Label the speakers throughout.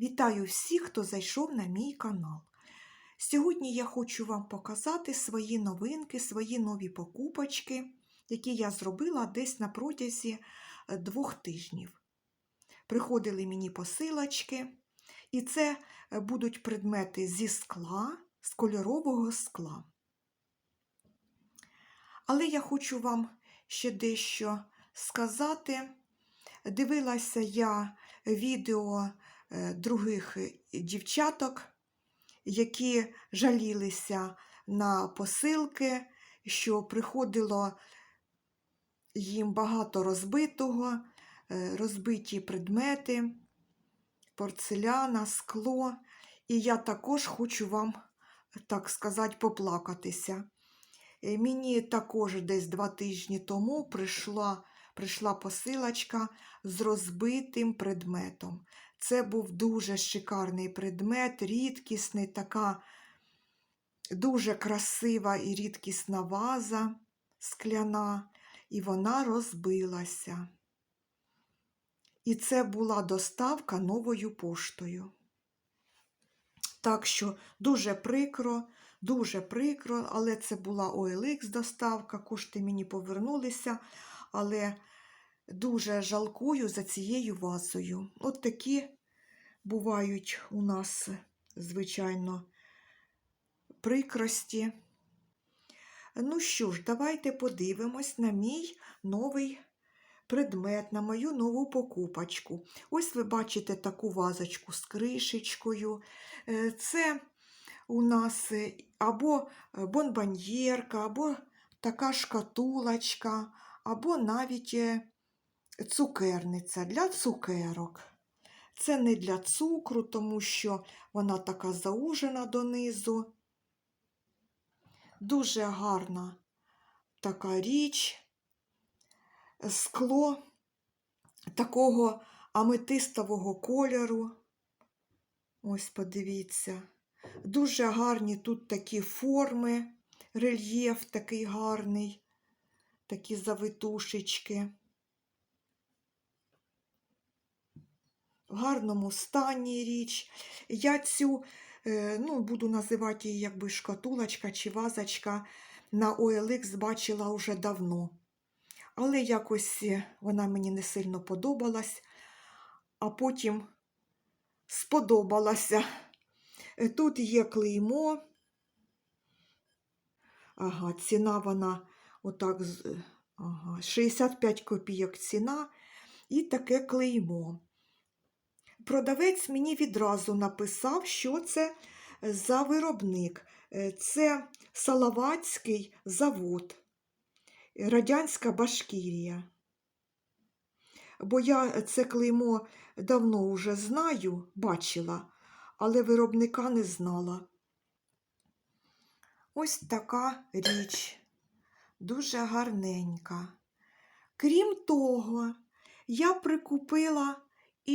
Speaker 1: Вітаю всіх, хто зайшов на мій канал. Сьогодні я хочу вам показати свої новинки, свої нові покупочки, які я зробила десь на протязі е, двох тижнів. Приходили мені посилочки, і це е, будуть предмети зі скла, з кольорового скла. Але я хочу вам ще дещо сказати. Дивилася я відео других дівчаток, які жалілися на посилки, що приходило їм багато розбитого, е, розбиті предмети, порцеляна, скло. І я також хочу вам, так сказати, поплакатися. Е, Мені також десь два тижні тому прийшла, прийшла посилочка з розбитим предметом. Це був дуже шикарний предмет, рідкісний, така дуже красива і рідкісна ваза скляна, і вона розбилася. І це була доставка новою поштою. Так що дуже прикро, дуже прикро, але це була OLX доставка, кошти мені повернулися, але дуже жалкую за цією вазою. От такі бувають у нас, звичайно, прикрості. Ну що ж, давайте подивимось на мій новий предмет, на мою нову покупочку. Ось ви бачите таку вазочку з кришечкою. Е, Це у нас е, або бонбоньєрка, або така шкатулочка, або навіть е, цукерниця для цукерок. Це не для цукру, тому що вона така заужена донизу. Дуже гарна така річ, скло такого аметистового кольору. Ось подивіться. Дуже гарні тут такі форми, рельєф такий гарний, такі завитушечки. В гарному стані річ. Я цю, е, ну, буду називати її якби шкатулочка чи вазочка, на OLX бачила вже давно. Але якось е, вона мені не сильно подобалась, а потім сподобалася. Е, Тут є клеймо. Ага, ціна вона отак, ага, 65 копійок ціна і таке клеймо. Продавець мені відразу написав, що це за виробник. Е, Це Салаватський завод, Радянська Башкірія. Бо я це клеймо давно вже знаю, бачила, але виробника не знала. Ось така річ, дуже гарненька. Крім того, я прикупила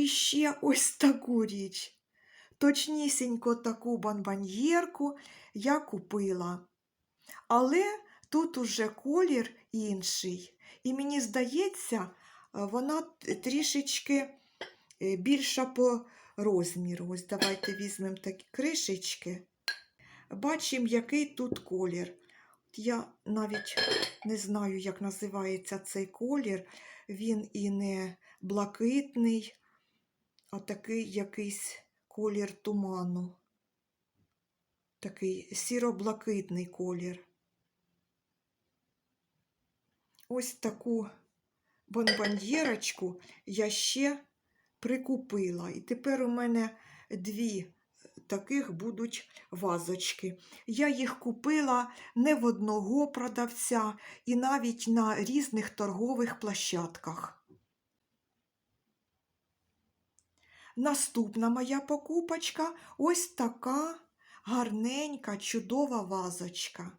Speaker 1: іще ось таку річ. Точнісінько таку бонбоньєрку я купила. Але тут уже колір інший. І мені здається, е, вона трішечки е, більша по розміру. Ось давайте візьмемо такі кришечки. Бачимо, який тут колір. Я навіть не знаю, як називається цей колір. Він і не блакитний, а такий якийсь колір туману. Такий сіро-блакитний колір. Ось таку бонбоньєрочку я ще прикупила. І тепер у мене дві таких будуть вазочки. Я їх купила не в одного продавця і навіть на різних торгових площадках. Наступна моя покупочка ось така гарненька, чудова вазочка.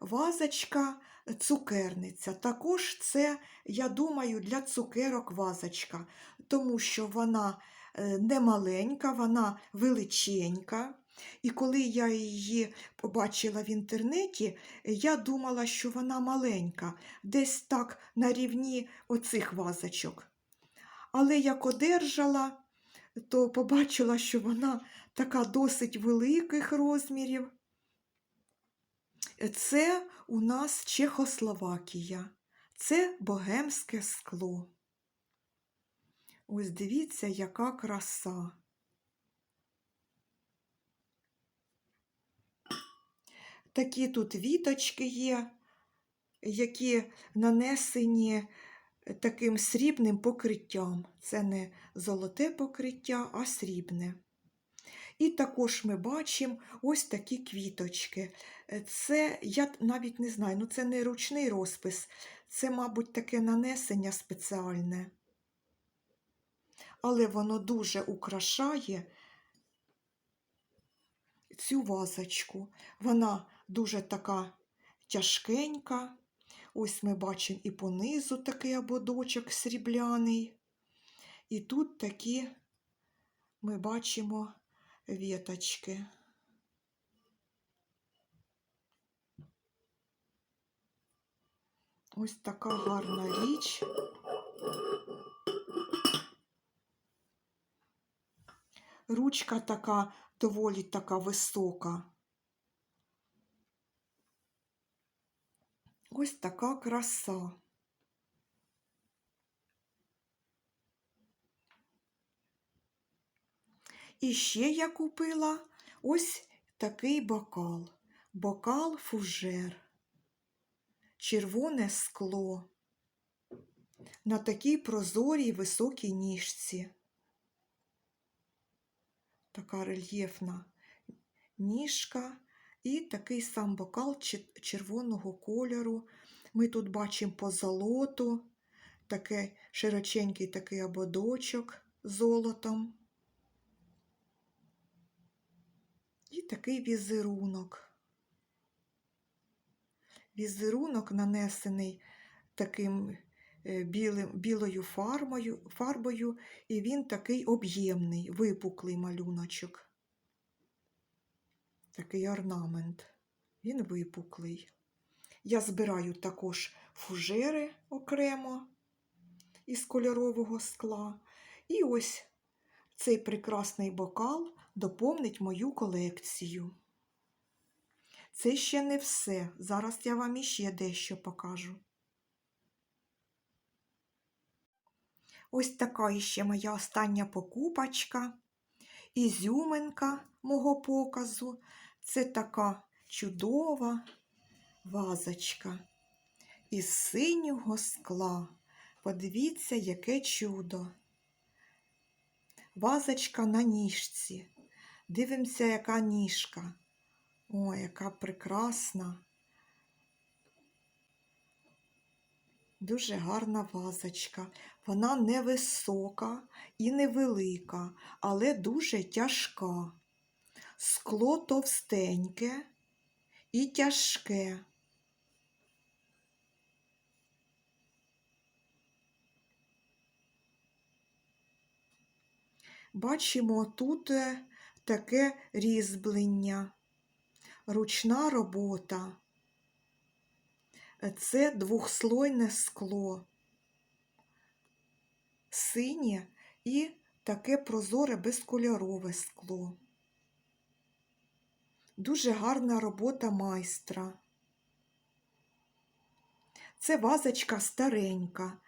Speaker 1: Вазочка цукерниця. Також це, я думаю, для цукерок вазочка, тому що вона е, не маленька, вона величенька. І коли я її побачила в інтернеті, я думала, що вона маленька, десь так на рівні оцих вазочок. Але як одержала, то побачила, що вона така досить великих розмірів. Це у нас Чехословакія. Це богемське скло. Ось дивіться, яка краса. Такі тут віточки є, які нанесені таким срібним покриттям. Це не золоте покриття, а срібне. І також ми бачимо ось такі квіточки. Це, я навіть не знаю, ну це не ручний розпис, це, мабуть, таке нанесення спеціальне. Але воно дуже украшає цю вазочку. Вона дуже така тяжкенька. Ось ми бачимо і понизу такий ободочок срібляний. І тут такі ми бачимо віточки. Ось така гарна річ. Ручка така доволі така висока. Ось така краса. І ще я купила ось такий бокал. Бокал фужер. Червоне скло. На такій прозорій високій ніжці. Така рельєфна ніжка. І такий сам бокал червоного кольору. Ми тут бачимо позолоту, такий широченький такий ободочок золотом. І такий візерунок. Візерунок нанесений таким е, білим, білою фарбою, фарбою, і він такий об'ємний, випуклий малюночок. Такий орнамент. Він випуклий. Я збираю також фужери окремо із кольорового скла. І ось цей прекрасний бокал доповнить мою колекцію. Це ще не все. Зараз я вам іще дещо покажу. Ось така іще моя остання покупочка. Ізюминка мого показу. Це така чудова вазочка із синього скла. Подивіться, яке чудо. Вазочка на ніжці. Дивимося, яка ніжка. О, яка прекрасна. Дуже гарна вазочка. Вона невисока і невелика, але дуже тяжка. Скло товстеньке і тяжке. Бачимо тут е, таке різьблення, ручна робота. Це двохслойне скло, синє і таке прозоре безкольорове скло. Дуже гарна робота майстра. Це вазочка старенька,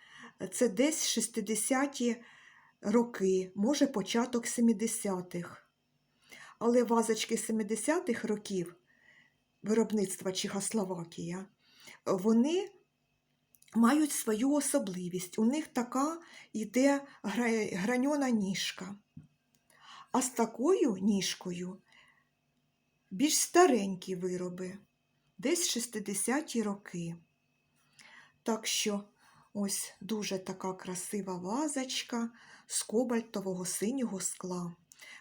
Speaker 1: це десь 60-ті роки, може початок 70-х. Але вазочки 70-х років виробництва Чехословакія, вони мають свою особливість. У них така йде гра- граньона ніжка. А з такою ніжкою більш старенькі вироби, десь 60-ті роки. Так що ось дуже така красива вазочка з кобальтового синього скла.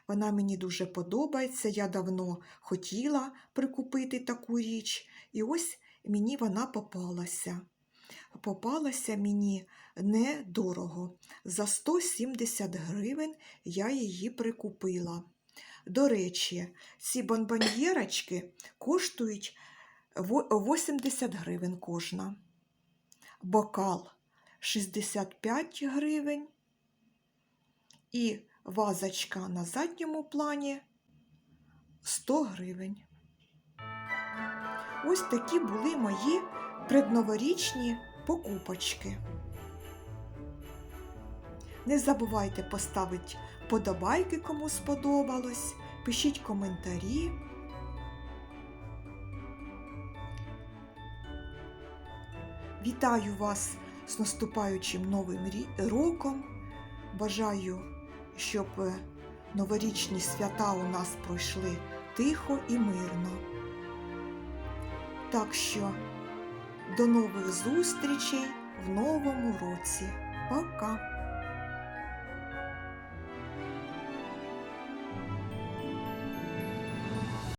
Speaker 1: Вона мені дуже подобається. Я давно хотіла прикупити таку річ, і ось мені вона попалася. Попалася мені недорого. За 170 гривень я її прикупила. До речі, ці бонбоньєрочки коштують 80 гривень кожна. Бокал 65 гривень. І вазочка на задньому плані 100 гривень. Ось такі були мої предноворічні покупочки. Не забувайте поставити подобайки, кому сподобалось, пишіть коментарі. Вітаю вас з наступаючим новим роком. Бажаю, щоб е, новорічні свята у нас пройшли тихо і мирно. Так що до нових зустрічей в новому році. Пока!